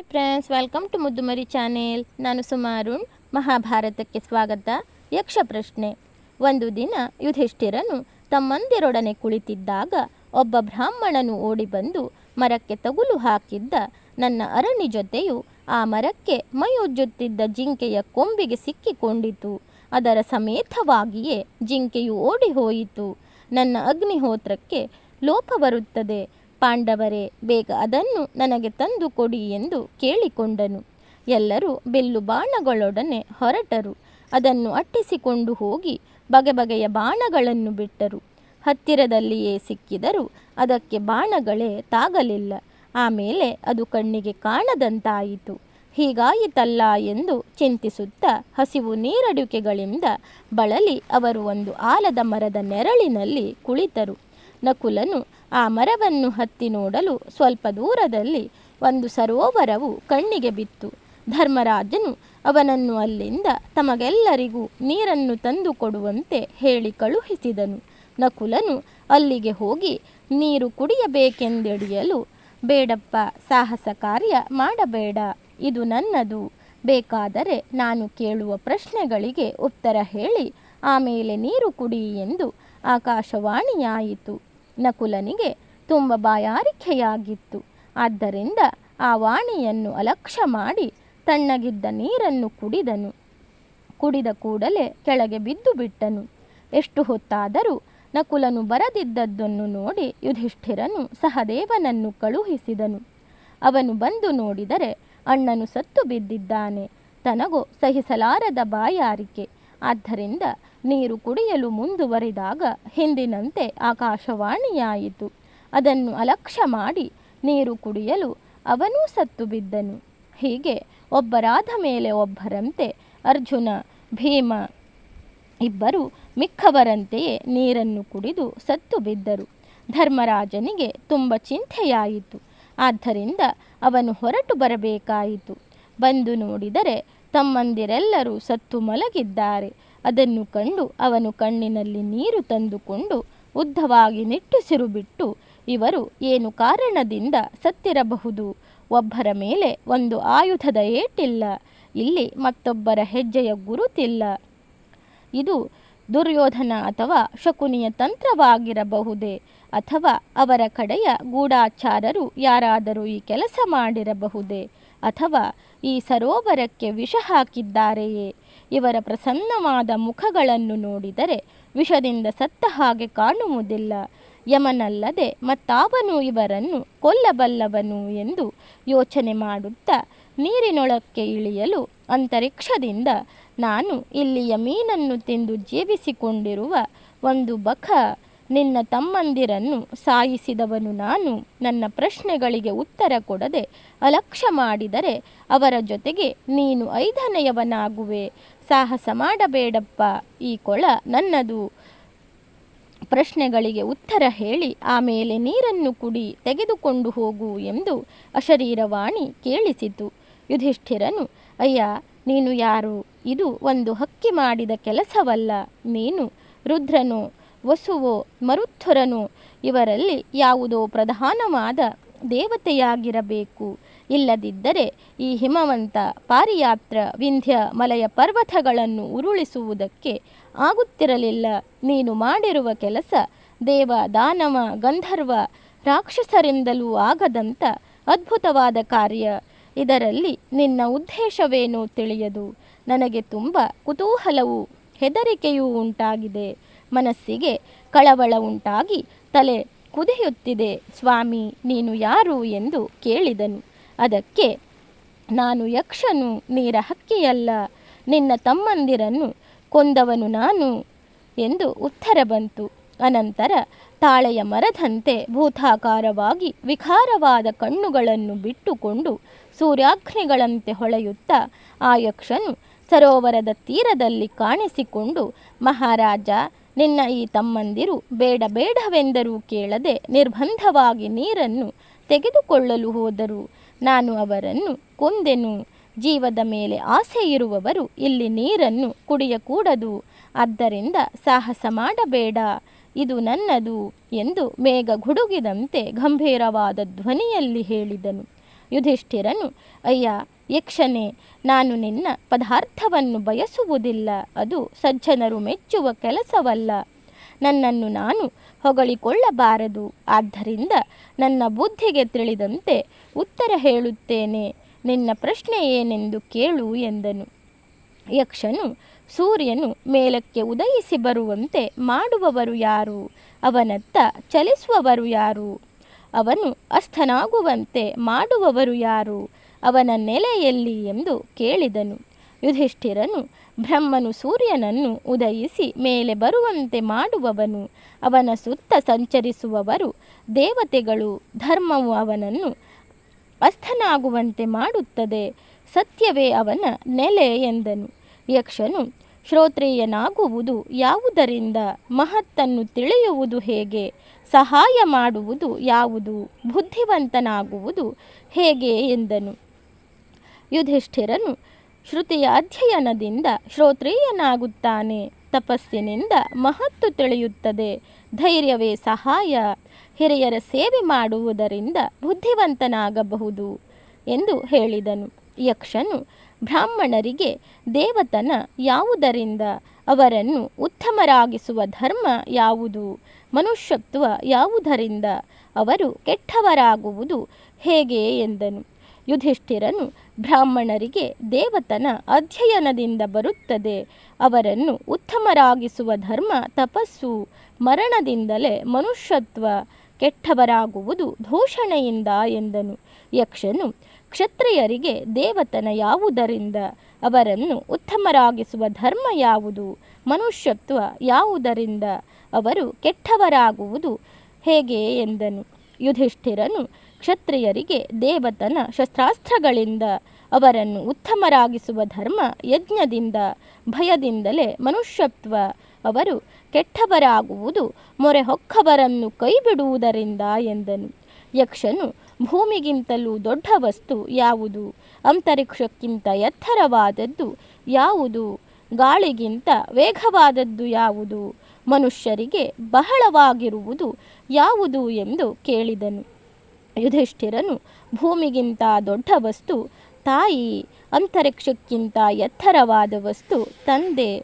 Hi friends welcome to Muddumari channel ನಾನು ಸುಮಾರುಣ್ ಮಹಾಭಾರತಕ್ಕೆ ಸ್ವಾಗತ. ಯಕ್ಷ ಪ್ರಶ್ನೆ. ಒಂದು ದಿನ ಯುಧಿಷ್ಠಿರನು ತಮ್ಮಂದಿರೊಡನೆ ಕುಳಿತಿದ್ದಾಗ ಒಬ್ಬ ಬ್ರಾಹ್ಮಣನು ಓಡಿ ಬಂದು ಮರಕ್ಕೆ ತಗುಲು ಹಾಕಿದ್ದ ನನ್ನ ಅರಣಿ ಜೊತೆಯು ಆ ಮರಕ್ಕೆ ಮೈ ಉಜ್ಜುತ್ತಿದ್ದ ಜಿಂಕೆಯ ಕೊಂಬಿಗೆ ಸಿಕ್ಕಿಕೊಂಡಿತು. ಅದರ ಸಮೇತವಾಗಿಯೇ ಜಿಂಕೆಯು ಓಡಿ ಹೋಯಿತು. ನನ್ನ ಅಗ್ನಿಹೋತ್ರಕ್ಕೆ ಲೋಪ ಬರುತ್ತದೆ. ಪಾಂಡವರೇ, ಬೇಗ ಅದನ್ನು ನನಗೆ ತಂದು ಕೊಡಿ ಎಂದು ಕೇಳಿಕೊಂಡನು. ಎಲ್ಲರೂ ಬೆಲ್ಲು ಬಾಣಗಳೊಡನೆ ಹೊರಟರು. ಅದನ್ನು ಅಟ್ಟಿಸಿಕೊಂಡು ಹೋಗಿ ಬಗೆ ಬಗೆಯ ಬಾಣಗಳನ್ನು ಬಿಟ್ಟರು. ಹತ್ತಿರದಲ್ಲಿಯೇ ಸಿಕ್ಕಿದರೂ ಅದಕ್ಕೆ ಬಾಣಗಳೇ ತಾಗಲಿಲ್ಲ. ಆಮೇಲೆ ಅದು ಕಣ್ಣಿಗೆ ಕಾಣದಂತಾಯಿತು. ಹೀಗಾಯಿತಲ್ಲ ಎಂದು ಚಿಂತಿಸುತ್ತಾ ಹಸಿವು ನೀರಡಿಕೆಗಳಿಂದ ಬಳಲಿ ಅವರು ಒಂದು ಆಲದ ಮರದ ನೆರಳಿನಲ್ಲಿ ಕುಳಿತರು. ನಕುಲನು ಆ ಮರವನ್ನು ಹತ್ತಿ ನೋಡಲು ಸ್ವಲ್ಪ ದೂರದಲ್ಲಿ ಒಂದು ಸರೋವರವು ಕಣ್ಣಿಗೆ ಬಿತ್ತು. ಧರ್ಮರಾಜನು ಅವನನ್ನು ಅಲ್ಲಿಂದ ತಮಗೆಲ್ಲರಿಗೂ ನೀರನ್ನು ತಂದು ಕೊಡುವಂತೆ ಹೇಳಿ ಕಳುಹಿಸಿದನು. ನಕುಲನು ಅಲ್ಲಿಗೆ ಹೋಗಿ ನೀರು ಕುಡಿಯಬೇಕೆಂದೆಡಿಯಲು ಬೇಡಪ್ಪ, ಸಾಹಸ ಕಾರ್ಯ ಮಾಡಬೇಡ, ಇದು ನನ್ನದು. ಬೇಕಾದರೆ ನಾನು ಕೇಳುವ ಪ್ರಶ್ನೆಗಳಿಗೆ ಉತ್ತರ ಹೇಳಿ ಆಮೇಲೆ ನೀರು ಕುಡಿ ಎಂದು ಆಕಾಶವಾಣಿಯಾಯಿತು. ನಕುಲನಿಗೆ ತುಂಬ ಬಾಯಾರಿಕೆಯಾಗಿತ್ತು. ಆದ್ದರಿಂದ ಆ ವಾಣಿಯನ್ನು ಅಲಕ್ಷ್ಯ ಮಾಡಿ ತಣ್ಣಗಿದ್ದ ನೀರನ್ನು ಕುಡಿದನು. ಕುಡಿದ ಕೂಡಲೇ ಕೆಳಗೆ ಬಿದ್ದು ಬಿಟ್ಟನು. ಎಷ್ಟು ಹೊತ್ತಾದರೂ ನಕುಲನು ಬರದಿದ್ದದ್ದನ್ನು ನೋಡಿ ಯುಧಿಷ್ಠಿರನು ಸಹದೇವನನ್ನು ಕಳುಹಿಸಿದನು. ಅವನು ಬಂದು ನೋಡಿದರೆ ಅಣ್ಣನು ಸತ್ತು ಬಿದ್ದಿದ್ದಾನೆ. ತನಗೂ ಸಹಿಸಲಾರದ ಬಾಯಾರಿಕೆ. ಆದ್ದರಿಂದ ನೀರು ಕುಡಿಯಲು ಮುಂದುವರಿದಾಗ ಹಿಂದಿನಂತೆ ಆಕಾಶವಾಣಿಯಾಯಿತು. ಅದನ್ನು ಅಲಕ್ಷ್ಯ ಮಾಡಿ ನೀರು ಕುಡಿಯಲು ಅವನೂ ಸತ್ತು ಬಿದ್ದನು. ಹೀಗೆ ಒಬ್ಬರಾದ ಮೇಲೆ ಒಬ್ಬರಂತೆ ಅರ್ಜುನ, ಭೀಮ ಇಬ್ಬರು ಮಿಕ್ಕವರಂತೆಯೇ ನೀರನ್ನು ಕುಡಿದು ಸತ್ತು ಬಿದ್ದರು. ಧರ್ಮರಾಜನಿಗೆ ತುಂಬ ಚಿಂತೆಯಾಯಿತು. ಆದ್ದರಿಂದ ಅವನು ಹೊರಟು ಬರಬೇಕಾಯಿತು. ಬಂದು ನೋಡಿದರೆ ತಮ್ಮಂದಿರೆಲ್ಲರೂ ಸತ್ತು ಮಲಗಿದ್ದಾರೆ. ಅದನ್ನು ಕಂಡು ಅವನು ಕಣ್ಣಿನಲ್ಲಿ ನೀರು ತಂದುಕೊಂಡು ಉದ್ದವಾಗಿ ನಿಟ್ಟುಸಿರು ಬಿಟ್ಟು, ಇವರು ಏನು ಕಾರಣದಿಂದ ಸತ್ತಿರಬಹುದು? ಒಬ್ಬರ ಮೇಲೆ ಒಂದು ಆಯುಧದ ಏಟಿಲ್ಲ, ಇಲ್ಲಿ ಮತ್ತೊಬ್ಬರ ಹೆಜ್ಜೆಯ ಗುರುತಿಲ್ಲ. ಇದು ದುರ್ಯೋಧನ ಅಥವಾ ಶಕುನಿಯ ತಂತ್ರವಾಗಿರಬಹುದೇ? ಅಥವಾ ಅವರ ಕಡೆಯ ಗೂಢಾಚಾರರು ಯಾರಾದರೂ ಈ ಕೆಲಸ ಮಾಡಿರಬಹುದೇ? ಅಥವಾ ಈ ಸರೋವರಕ್ಕೆ ವಿಷ ಹಾಕಿದ್ದಾರೆಯೇ? ಇವರ ಪ್ರಸನ್ನವಾದ ಮುಖಗಳನ್ನು ನೋಡಿದರೆ ವಿಷದಿಂದ ಸತ್ತ ಹಾಗೆ ಕಾಣುವುದಿಲ್ಲ. ಯಮನಲ್ಲದೆ ಮತ್ತಾವನು ಇವರನ್ನು ಕೊಲ್ಲಬಲ್ಲವನು ಎಂದು ಯೋಚನೆ ಮಾಡುತ್ತಾ ನೀರಿನೊಳಕ್ಕೆ ಇಳಿಯಲು ಅಂತರಿಕ್ಷದಿಂದ ನಾನು ಇಲ್ಲಿಯ ಮೀನನ್ನು ತಿಂದು ಜೀವಿಸಿಕೊಂಡಿರುವ ಒಂದು ಬಖ ನಿನ್ನ ತಮ್ಮಂದಿರನ್ನು ಸಾಯಿಸಿದವನು ನಾನು ನನ್ನ ಪ್ರಶ್ನೆಗಳಿಗೆ ಉತ್ತರ ಕೊಡದೆ ಅಲಕ್ಷ್ಯ ಮಾಡಿದರೆ ಅವರ ಜೊತೆಗೆ ನೀನು ಐದನೆಯವನಾಗುವೆ. ಸಾಹಸ ಮಾಡಬೇಡಪ್ಪ, ಈ ಕೊಳ ನನ್ನದು. ಪ್ರಶ್ನೆಗಳಿಗೆ ಉತ್ತರ ಹೇಳಿ ಆಮೇಲೆ ನೀರನ್ನು ಕುಡಿ, ತೆಗೆದುಕೊಂಡು ಹೋಗು ಎಂದು ಅಶರೀರವಾಣಿ ಕೇಳಿಸಿತು. ಯುಧಿಷ್ಠಿರನು, ಅಯ್ಯ, ನೀನು ಯಾರು? ಇದು ಒಂದು ಹಕ್ಕಿ ಮಾಡಿದ ಕೆಲಸವಲ್ಲ. ನೀನು ರುದ್ರನೋ, ವಸುವೋ, ಮರುತ್ಥುರನೋ, ಇವರಲ್ಲಿ ಯಾವುದೋ ಪ್ರಧಾನವಾದ ದೇವತೆಯಾಗಿರಬೇಕು. ಇಲ್ಲದಿದ್ದರೆ ಈ ಹಿಮವಂತ ಪಾರಿಯಾತ್ರ ವಿಂಧ್ಯ ಮಲಯ ಪರ್ವತಗಳನ್ನು ಉರುಳಿಸುವುದಕ್ಕೆ ಆಗುತ್ತಿರಲಿಲ್ಲ. ನೀನು ಮಾಡಿರುವ ಕೆಲಸ ದೇವ ದಾನವ ಗಂಧರ್ವ ರಾಕ್ಷಸರಿಂದಲೂ ಆಗದಂಥ ಅದ್ಭುತವಾದ ಕಾರ್ಯ. ಇದರಲ್ಲಿ ನಿನ್ನ ಉದ್ದೇಶವೇನೋ ತಿಳಿಯದು. ನನಗೆ ತುಂಬ ಕುತೂಹಲವು ಹೆದರಿಕೆಯೂ ಉಂಟಾಗಿದೆ. ಮನಸ್ಸಿಗೆ ಕಳವಳ ಉಂಟಾಗಿ ತಲೆ ಕುದಿಯುತ್ತಿದೆ. ಸ್ವಾಮಿ, ನೀನು ಯಾರು ಎಂದು ಕೇಳಿದನು. ಅದಕ್ಕೆ ನಾನು ಯಕ್ಷನು ನೀರ ಹಕ್ಕಿಯಲ್ಲ, ನಿನ್ನ ತಮ್ಮಂದಿರನ್ನು ಕೊಂದವನು ನಾನು ಎಂದು ಉತ್ತರ ಬಂತು. ಅನಂತರ ತಾಳೆಯ ಮರದಂತೆ ಭೂತಾಕಾರವಾಗಿ ವಿಕಾರವಾದ ಕಣ್ಣುಗಳನ್ನು ಬಿಟ್ಟುಕೊಂಡು ಸೂರ್ಯಾಗ್ನಿಗಳಂತೆ ಹೊಳೆಯುತ್ತಾ ಆ ಯಕ್ಷನು ಸರೋವರದ ತೀರದಲ್ಲಿ ಕಾಣಿಸಿಕೊಂಡು, ಮಹಾರಾಜ, ನಿನ್ನ ಈ ತಮ್ಮಂದಿರು ಬೇಡ ಬೇಡವೆಂದರೂ ಕೇಳದೆ ನಿರ್ಬಂಧವಾಗಿ ನೀರನ್ನು ತೆಗೆದುಕೊಳ್ಳಲು ಹೋದರು. ನಾನು ಅವರನ್ನು ಕೊಂದೆನು. ಜೀವದ ಮೇಲೆ ಆಸೆ ಇರುವವರು ಇಲ್ಲಿ ನೀರನ್ನು ಕುಡಿಯಕೂಡದು. ಆದ್ದರಿಂದ ಸಾಹಸ ಮಾಡಬೇಡ. ಇದು ನನ್ನದು ಎಂದು ಮೇಘ ಗುಡುಗಿದಂತೆ ಗಂಭೀರವಾದ ಧ್ವನಿಯಲ್ಲಿ ಹೇಳಿದನು. ಯುಧಿಷ್ಠಿರನು, ಅಯ್ಯ, ಯಕ್ಷನೇ, ನಾನು ನಿನ್ನ ಪದಾರ್ಥವನ್ನು ಬಯಸುವುದಿಲ್ಲ. ಅದು ಸಜ್ಜನರು ಮೆಚ್ಚುವ ಕೆಲಸವಲ್ಲ. ನನ್ನನ್ನು ನಾನು ಹೊಗಳಿಕೊಳ್ಳಬಾರದು. ಆದ್ದರಿಂದ ನನ್ನ ಬುದ್ಧಿಗೆ ತಿಳಿದಂತೆ ಉತ್ತರ ಹೇಳುತ್ತೇನೆ. ನಿನ್ನ ಪ್ರಶ್ನೆ ಏನೆಂದು ಕೇಳು ಎಂದನು. ಯಕ್ಷನು ಸೂರ್ಯನು ಮೇಲಕ್ಕೆ ಉದಯಿಸಿ ಬರುವಂತೆ ಮಾಡುವವರು ಯಾರು? ಅವನತ್ತ ಚಲಿಸುವವರು ಯಾರು? ಅವನು ಅಸ್ಥನಾಗುವಂತೆ ಮಾಡುವವರು ಯಾರು? ಅವನ ನೆಲೆಯಲ್ಲಿ ಎಂದು ಕೇಳಿದನು. ಯುಧಿಷ್ಠಿರನು ಬ್ರಹ್ಮನು ಸೂರ್ಯನನ್ನು ಉದಯಿಸಿ ಮೇಲೆ ಬರುವಂತೆ ಮಾಡುವವನು, ಅವನ ಸುತ್ತ ಸಂಚರಿಸುವವರು ದೇವತೆಗಳು, ಧರ್ಮವು ಅವನನ್ನು ಅಸ್ಥನಾಗುವಂತೆ ಮಾಡುತ್ತದೆ, ಸತ್ಯವೇ ಅವನ ನೆಲೆ ಎಂದನು. ಯಕ್ಷನು ಶ್ರೋತ್ರೇಯನಾಗುವುದು ಯಾವುದರಿಂದ, ಮಹತ್ತನ್ನು ತಿಳಿಯುವುದು ಹೇಗೆ, ಸಹಾಯ ಮಾಡುವುದು ಯಾವುದು, ಬುದ್ಧಿವಂತನಾಗುವುದು ಹೇಗೆ ಎಂದನು. ಯುಧಿಷ್ಠಿರನು ಶ್ರುತಿಯ ಅಧ್ಯಯನದಿಂದ ಶ್ರೋತ್ರೇಯನಾಗುತ್ತಾನೆ. ತಪಸ್ಸಿನಿಂದ ಮಹತ್ತು ತಿಳಿಯುತ್ತದೆ. ಧೈರ್ಯವೇ ಸಹಾಯ. ಹಿರಿಯರ ಸೇವೆ ಮಾಡುವುದರಿಂದ ಬುದ್ಧಿವಂತನಾಗಬಹುದು ಎಂದು ಹೇಳಿದನು. ಯಕ್ಷನು ಬ್ರಾಹ್ಮಣರಿಗೆ ದೇವತನ ಯಾವುದರಿಂದ? ಅವರನ್ನು ಉತ್ತಮರಾಗಿಸುವ ಧರ್ಮ ಯಾವುದು? ಮನುಷ್ಯತ್ವ ಯಾವುದರಿಂದ? ಅವರು ಕೆಟ್ಟವರಾಗುವುದು ಹೇಗೆ ಎಂದನು. ಯುಧಿಷ್ಠಿರನು ಬ್ರಾಹ್ಮಣರಿಗೆ ದೇವತನ ಅಧ್ಯಯನದಿಂದ ಬರುತ್ತದೆ. ಅವರನ್ನು ಉತ್ತಮರಾಗಿಸುವ ಧರ್ಮ ತಪಸ್ಸು, ಮರಣದಿಂದಲೇ ಮನುಷ್ಯತ್ವ ಕೆಟ್ಟವರಾಗುವುದು ದೂಷಣೆಯಿಂದ ಎಂದನು. ಯಕ್ಷನು ಕ್ಷತ್ರಿಯರಿಗೆ ದೇವತನ ಯಾವುದರಿಂದ? ಅವರನ್ನು ಉತ್ತಮರಾಗಿಸುವ ಧರ್ಮ ಯಾವುದು? ಮನುಷ್ಯತ್ವ ಯಾವುದರಿಂದ? ಅವರು ಕೆಟ್ಟವರಾಗುವುದು ಹೇಗೆ ಎಂದನು. ಯುಧಿಷ್ಠಿರನು ಕ್ಷತ್ರಿಯರಿಗೆ ದೇವತನ ಶಸ್ತ್ರಾಸ್ತ್ರಗಳಿಂದ ಅವರನ್ನು ಉತ್ತಮರಾಗಿಸುವ ಧರ್ಮ ಯಜ್ಞದಿಂದ, ಭಯದಿಂದಲೇ ಮನುಷ್ಯತ್ವ. ಅವರು ಕೆಟ್ಟವರಾಗುವುದು ಮೊರೆ ಹೊಕ್ಕವರನ್ನು ಕೈಬಿಡುವುದರಿಂದ ಎಂದನು. ಯಕ್ಷನು ಭೂಮಿಗಿಂತಲೂ ದೊಡ್ಡ ವಸ್ತು ಯಾವುದು? ಅಂತರಿಕ್ಷಕ್ಕಿಂತ ಎತ್ತರವಾದದ್ದು ಯಾವುದು? ಗಾಳಿಗಿಂತ ವೇಗವಾದದ್ದು ಯಾವುದು? ಮನುಷ್ಯರಿಗೆ ಬಹಳವಾಗಿರುವುದು ಯಾವುದು ಎಂದು ಕೇಳಿದನು. ಯುಧಿಷ್ಠಿರನು ಭೂಮಿಗಿಂತ ದೊಡ್ಡ ವಸ್ತು, ತಾಯಿ ಅಂತರಿಕ್ಷಕ್ಕಿಂತ ಎತ್ತರವಾದ ವಸ್ತು, ತಂದೆ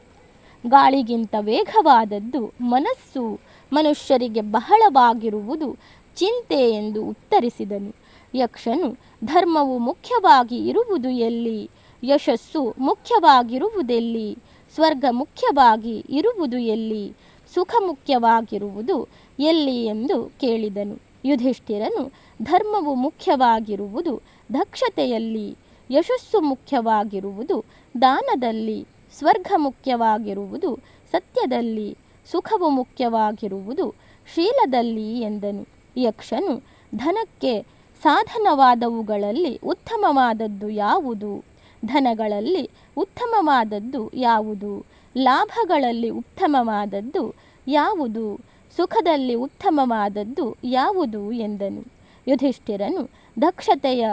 ಗಾಳಿಗಿಂತ ವೇಗವಾದದ್ದು ಮನಸ್ಸು ಮನುಷ್ಯರಿಗೆ ಬಹಳವಾಗಿರುವುದು ಚಿಂತೆ ಎಂದು ಉತ್ತರಿಸಿದನು. ಯಕ್ಷನು, ಧರ್ಮವು ಮುಖ್ಯವಾಗಿ ಇರುವುದು ಎಲ್ಲಿ? ಯಶಸ್ಸು ಮುಖ್ಯವಾಗಿರುವುದೆಲ್ಲಿ? ಸ್ವರ್ಗ ಮುಖ್ಯವಾಗಿ ಇರುವುದು ಎಲ್ಲಿ? ಸುಖ ಮುಖ್ಯವಾಗಿರುವುದು ಎಲ್ಲಿ? ಎಂದು ಕೇಳಿದನು. ಯುಧಿಷ್ಠಿರನು ಧರ್ಮವು ಮುಖ್ಯವಾಗಿರುವುದು, ದಕ್ಷತೆಯಲ್ಲಿ ಯಶಸ್ಸು ಮುಖ್ಯವಾಗಿರುವುದು, ದಾನದಲ್ಲಿ ಸ್ವರ್ಗ ಮುಖ್ಯವಾಗಿರುವುದು, ಸತ್ಯದಲ್ಲಿ ಸುಖವು ಮುಖ್ಯವಾಗಿರುವುದು, ಶೀಲದಲ್ಲಿ ಎಂದನು. ಯಕ್ಷನು ಧನಕ್ಕೆ ಸಾಧನವಾದವುಗಳಲ್ಲಿ ಉತ್ತಮವಾದದ್ದು ಯಾವುದು? ಧನಗಳಲ್ಲಿ ಉತ್ತಮವಾದದ್ದು ಯಾವುದು? ಲಾಭಗಳಲ್ಲಿ ಉತ್ತಮವಾದದ್ದು ಯಾವುದು? ಸುಖದಲ್ಲಿ ಉತ್ತಮವಾದದ್ದು ಯಾವುದು ಎಂದನು. ಯುಧಿಷ್ಠಿರನು ದಕ್ಷತೆಯ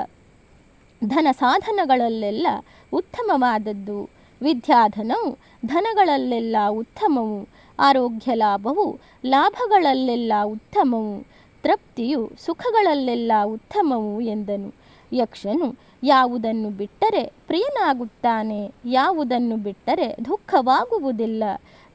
ಧನ ಸಾಧನಗಳಲ್ಲೆಲ್ಲ ಉತ್ತಮವಾದದ್ದು. ವಿದ್ಯಾಧನವು ಧನಗಳಲ್ಲೆಲ್ಲ ಉತ್ತಮವು. ಆರೋಗ್ಯ ಲಾಭವು ಲಾಭಗಳಲ್ಲೆಲ್ಲ ಉತ್ತಮವು. ತೃಪ್ತಿಯು ಸುಖಗಳಲ್ಲೆಲ್ಲ ಉತ್ತಮವು ಎಂದನು. ಯಕ್ಷನು ಯಾವುದನ್ನು ಬಿಟ್ಟರೆ ಪ್ರಿಯನಾಗುತ್ತಾನೆ. ಯಾವುದನ್ನು ಬಿಟ್ಟರೆ ದುಃಖವಾಗುವುದಿಲ್ಲ.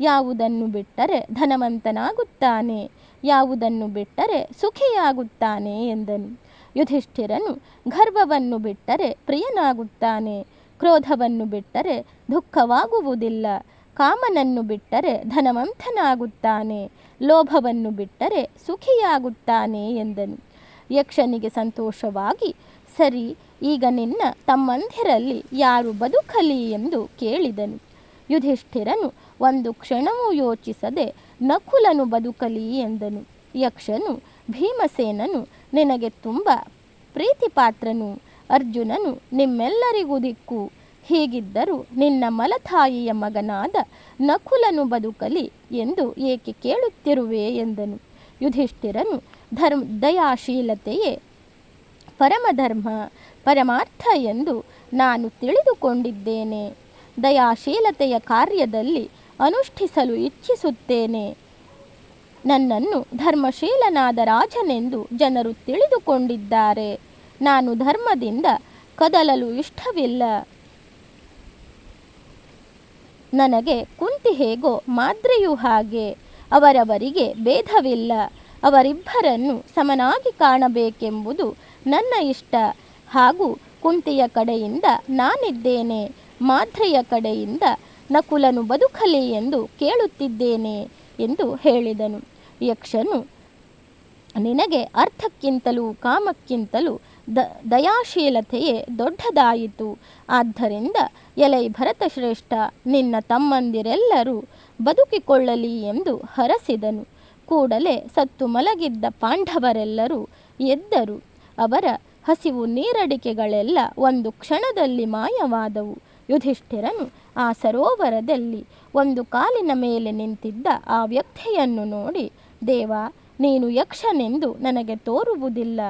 ಯಾವುದನ್ನು ಬಿಟ್ಟರೆ ಧನವಂತನಾಗುತ್ತಾನೆ. ಯಾವುದನ್ನು ಬಿಟ್ಟರೆ ಸುಖಿಯಾಗುತ್ತಾನೆ ಎಂದನು. ಯುಧಿಷ್ಠಿರನು ಗರ್ವವನ್ನು ಬಿಟ್ಟರೆ ಪ್ರಿಯನಾಗುತ್ತಾನೆ. ಕ್ರೋಧವನ್ನು ಬಿಟ್ಟರೆ ದುಃಖವಾಗುವುದಿಲ್ಲ. ಕಾಮನನ್ನು ಬಿಟ್ಟರೆ ಧನವಂತನಾಗುತ್ತಾನೆ. ಲೋಭವನ್ನು ಬಿಟ್ಟರೆ ಸುಖಿಯಾಗುತ್ತಾನೆ ಎಂದನು. ಯಕ್ಷನಿಗೆ ಸಂತೋಷವಾಗಿ ಸರಿ, ಈಗ ನಿನ್ನ ತಮ್ಮಂದಿರಲ್ಲಿ ಯಾರು ಬದುಕಲಿ ಎಂದು ಕೇಳಿದನು. ಯುಧಿಷ್ಠಿರನು ಒಂದು ಕ್ಷಣವೂ ಯೋಚಿಸದೆ, ನಕುಲನು ಬದುಕಲಿ ಎಂದನು. ಯಕ್ಷನು, ಭೀಮಸೇನನು, ನಿನಗೆ ತುಂಬ ಪ್ರೀತಿಪಾತ್ರನು. ಅರ್ಜುನನು, ನಿಮ್ಮೆಲ್ಲರಿಗೂ ದಿಕ್ಕು. ಹೀಗಿದ್ದರೂ ನಿನ್ನ ಮಲತಾಯಿಯ ಮಗನಾದ ನಕುಲನು ಬದುಕಲಿ ಎಂದು ಏಕೆ ಕೇಳುತ್ತಿರುವೆ ಎಂದನು. ಯುಧಿಷ್ಠಿರನು, ಧರ್ಮ, ದಯಾಶೀಲತೆಯೇ ಪರಮಧರ್ಮ, ಪರಮಾರ್ಥ ಎಂದು ನಾನು ತಿಳಿದುಕೊಂಡಿದ್ದೇನೆ. ದಯಾಶೀಲತೆಯ ಕಾರ್ಯದಲ್ಲಿ ಅನುಷ್ಠಿಸಲು ಇಚ್ಛಿಸುತ್ತೇನೆ. ನನ್ನನ್ನು ಧರ್ಮಶೀಲನಾದ ರಾಜನೆಂದು ಜನರು ತಿಳಿದುಕೊಂಡಿದ್ದಾರೆ. ನಾನು ಧರ್ಮದಿಂದ ಕದಲಲು ಇಷ್ಟವಿಲ್ಲ. ನನಗೆ ಕುಂತಿ ಹೇಗೋ ಮಾದ್ರೆಯೂ ಹಾಗೆ, ಅವರವರಿಗೆ ಭೇದವಿಲ್ಲ. ಅವರಿಬ್ಬರನ್ನು ಸಮನಾಗಿ ಕಾಣಬೇಕೆಂಬುದು ನನ್ನ ಇಷ್ಟ. ಹಾಗೂ ಕುಂತಿಯ ಕಡೆಯಿಂದ ನಾನಿದ್ದೇನೆ. ಮಾಧ್ರೆಯ ಕಡೆಯಿಂದ ನಕುಲನು ಬದುಕಲಿ ಎಂದು ಕೇಳುತ್ತಿದ್ದೇನೆ ಎಂದು ಹೇಳಿದನು. ಯಕ್ಷನು, ನಿನಗೆ ಅರ್ಥಕ್ಕಿಂತಲೂ ಕಾಮಕ್ಕಿಂತಲೂ ದ, ದಯಾಶೀಲತೆಯೇ ದೊಡ್ಡದಾಯಿತು. ಆದ್ದರಿಂದ ಎಲೈ ಭರತಶ್ರೇಷ್ಠ, ನಿನ್ನ ತಮ್ಮಂದಿರೆಲ್ಲರೂ ಬದುಕಿಕೊಳ್ಳಲಿ ಎಂದು ಹರಸಿದನು. ಕೂಡಲೇ ಸತ್ತು ಮಲಗಿದ್ದ ಪಾಂಡವರೆಲ್ಲರೂ ಎದ್ದರು. ಅವರ ಹಸಿವು ನೀರಡಿಕೆಗಳೆಲ್ಲ ಒಂದು ಕ್ಷಣದಲ್ಲಿ ಮಾಯವಾದವು. ಯುಧಿಷ್ಠಿರನು ಆ ಸರೋವರದಲ್ಲಿ ಒಂದು ಕಾಲಿನ ಮೇಲೆ ನಿಂತಿದ್ದ ಆ ವ್ಯಕ್ತಿಯನ್ನು ನೋಡಿ, ದೇವ, ನೀನು ಯಕ್ಷನೆಂದು ನನಗೆ ತೋರುವುದಿಲ್ಲ.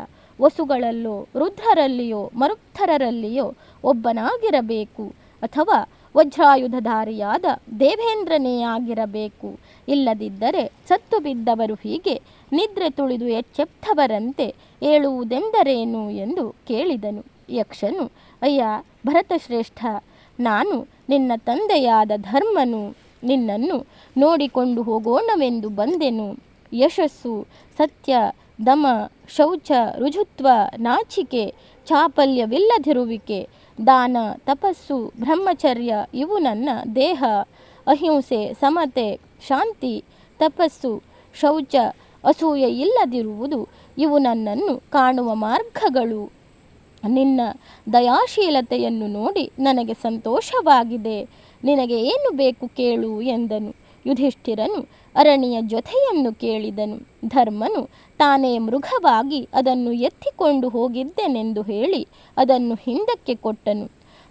ವಸುಗಳಲ್ಲೋ, ವೃದ್ಧರಲ್ಲಿಯೋ ಮರುದ್ಧರರಲ್ಲಿಯೋ ಒಬ್ಬನಾಗಿರಬೇಕು ಅಥವಾ ವಜ್ರಾಯುಧಧಾರಿಯಾದ ದೇವೇಂದ್ರನೇ ಆಗಿರಬೇಕು. ಇಲ್ಲದಿದ್ದರೆ ಸತ್ತು ಬಿದ್ದವರು ಹೀಗೆ ನಿದ್ರೆ ತುಳಿದು ಎಚ್ಚೆತ್ತವರಂತೆ ಹೇಳುವುದೆಂದರೇನು ಎಂದು ಕೇಳಿದನು. ಯಕ್ಷನು, ಅಯ್ಯ, ಭರತಶ್ರೇಷ್ಠ, ನಾನು ನಿನ್ನ ತಂದೆಯಾದ ಧರ್ಮನು, ನಿನ್ನನ್ನು ನೋಡಿಕೊಂಡು ಹೋಗೋಣವೆಂದು ಬಂದೆನು. ಯಶಸ್ಸು, ಸತ್ಯ, ದಮ, ಶೌಚ, ರುಜುತ್ವ, ನಾಚಿಕೆ, ಚಾಪಲ್ಯವಿಲ್ಲದಿರುವಿಕೆ ದಾನ, ತಪಸ್ಸು, ಬ್ರಹ್ಮಚರ್ಯ, ಇವು ನನ್ನ ದೇಹ. ಅಹಿಂಸೆ, ಸಮತೆ, ಶಾಂತಿ, ತಪಸ್ಸು, ಶೌಚ, ಅಸೂಯೆ ಇಲ್ಲದಿರುವುದು ಇವು ನನ್ನನ್ನು ಕಾಣುವ ಮಾರ್ಗಗಳು. ನಿನ್ನ ದಯಾಶೀಲತೆಯನ್ನು ನೋಡಿ ನನಗೆ ಸಂತೋಷವಾಗಿದೆ. ನಿನಗೆ ಏನು ಬೇಕು ಕೇಳು ಎಂದನು. ಯುಧಿಷ್ಠಿರನು ಅರಣಿಯ ಜೊತೆಯನ್ನು ಕೇಳಿದನು. ಧರ್ಮನು ತಾನೇ ಮೃಗವಾಗಿ ಅದನ್ನು ಎತ್ತಿಕೊಂಡು ಹೋಗಿದ್ದೆನೆಂದು ಹೇಳಿ ಅದನ್ನು ಹಿಂದಕ್ಕೆ ಕೊಟ್ಟನು.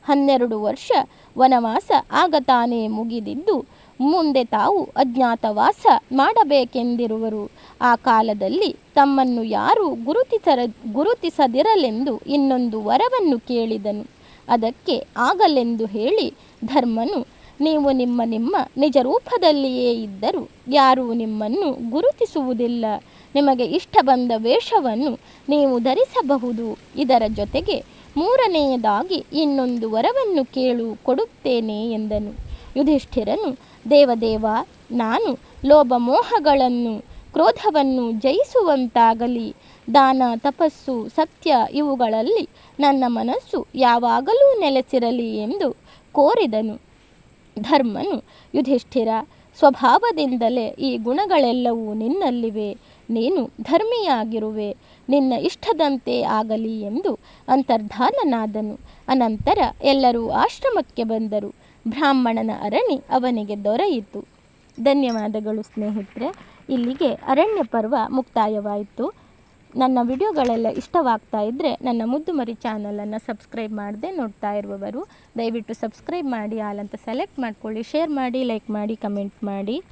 ಹನ್ನೆರಡು ವರ್ಷ ವನವಾಸ ಆಗ ತಾನೇ ಮುಗಿದಿದ್ದು, ಮುಂದೆ ತಾವು ಅಜ್ಞಾತವಾಸ ಮಾಡಬೇಕೆಂದಿರುವರು. ಆ ಕಾಲದಲ್ಲಿ ತಮ್ಮನ್ನು ಯಾರೂ ಗುರುತಿಸರ, ಗುರುತಿಸದಿರಲೆಂದು ಇನ್ನೊಂದು ವರವನ್ನು ಕೇಳಿದನು. ಅದಕ್ಕೆ ಆಗಲೆಂದು ಹೇಳಿ, ಧರ್ಮನು, ನೀವು ನಿಮ್ಮ ನಿಮ್ಮ ನಿಜರೂಪದಲ್ಲಿಯೇ ಇದ್ದರೂ ಯಾರೂ ನಿಮ್ಮನ್ನು ಗುರುತಿಸುವುದಿಲ್ಲ. ನಿಮಗೆ ಇಷ್ಟ ಬಂದ ವೇಷವನ್ನು ನೀವು ಧರಿಸಬಹುದು. ಇದರ ಜೊತೆಗೆ ಮೂರನೆಯದಾಗಿ ಇನ್ನೊಂದು ವರವನ್ನು ಕೇಳು, ಕೊಡುತ್ತೇನೆ ಎಂದನು. ಯುಧಿಷ್ಠಿರನು, ದೇವದೇವ, ನಾನು ಲೋಭಮೋಹಗಳನ್ನು ಕ್ರೋಧವನ್ನು ಜಯಿಸುವಂತಾಗಲಿ, ದಾನ, ತಪಸ್ಸು, ಸತ್ಯ ಇವುಗಳಲ್ಲಿ ನನ್ನ ಮನಸ್ಸು ಯಾವಾಗಲೂ ನೆಲೆಸಿರಲಿ ಎಂದು ಕೋರಿದನು. ಧರ್ಮನು, ಯುಧಿಷ್ಠಿರ, ಸ್ವಭಾವದಿಂದಲೇ ಈ ಗುಣಗಳೆಲ್ಲವೂ ನಿನ್ನಲ್ಲಿವೆ. ನೀನು ಧರ್ಮಿಯಾಗಿರುವೆ, ನಿನ್ನ ಇಷ್ಟದಂತೆ ಆಗಲಿ ಎಂದು ಅಂತರ್ಧಾನನಾದನು. ಅನಂತರ ಎಲ್ಲರೂ ಆಶ್ರಮಕ್ಕೆ ಬಂದರು. ಬ್ರಾಹ್ಮಣನ ಅರಣಿ ಅವನಿಗೆ ದೊರೆಯಿತು. ಧನ್ಯವಾದಗಳು ಸ್ನೇಹಿತರೆ. ಇಲ್ಲಿಗೆ ಅರಣ್ಯ ಪರ್ವ ಮುಕ್ತಾಯವಾಯಿತು. ನನ್ನ ವಿಡಿಯೋಗಳೆಲ್ಲ ಇಷ್ಟವಾಗ್ತಾ ಇದ್ದರೆ ನನ್ನ ಮುದ್ದು ಮರಿ ಚಾನಲನ್ನು ಸಬ್ಸ್ಕ್ರೈಬ್ ಮಾಡದೆ ನೋಡ್ತಾ ಇರುವವರು, ದಯವಿಟ್ಟು ಸಬ್ಸ್ಕ್ರೈಬ್ ಮಾಡಿ, ಆಲ್ ಅಂತ ಸೆಲೆಕ್ಟ್ ಮಾಡ್ಕೊಳ್ಳಿ, ಶೇರ್ ಮಾಡಿ, ಲೈಕ್ ಮಾಡಿ, ಕಮೆಂಟ್ ಮಾಡಿ.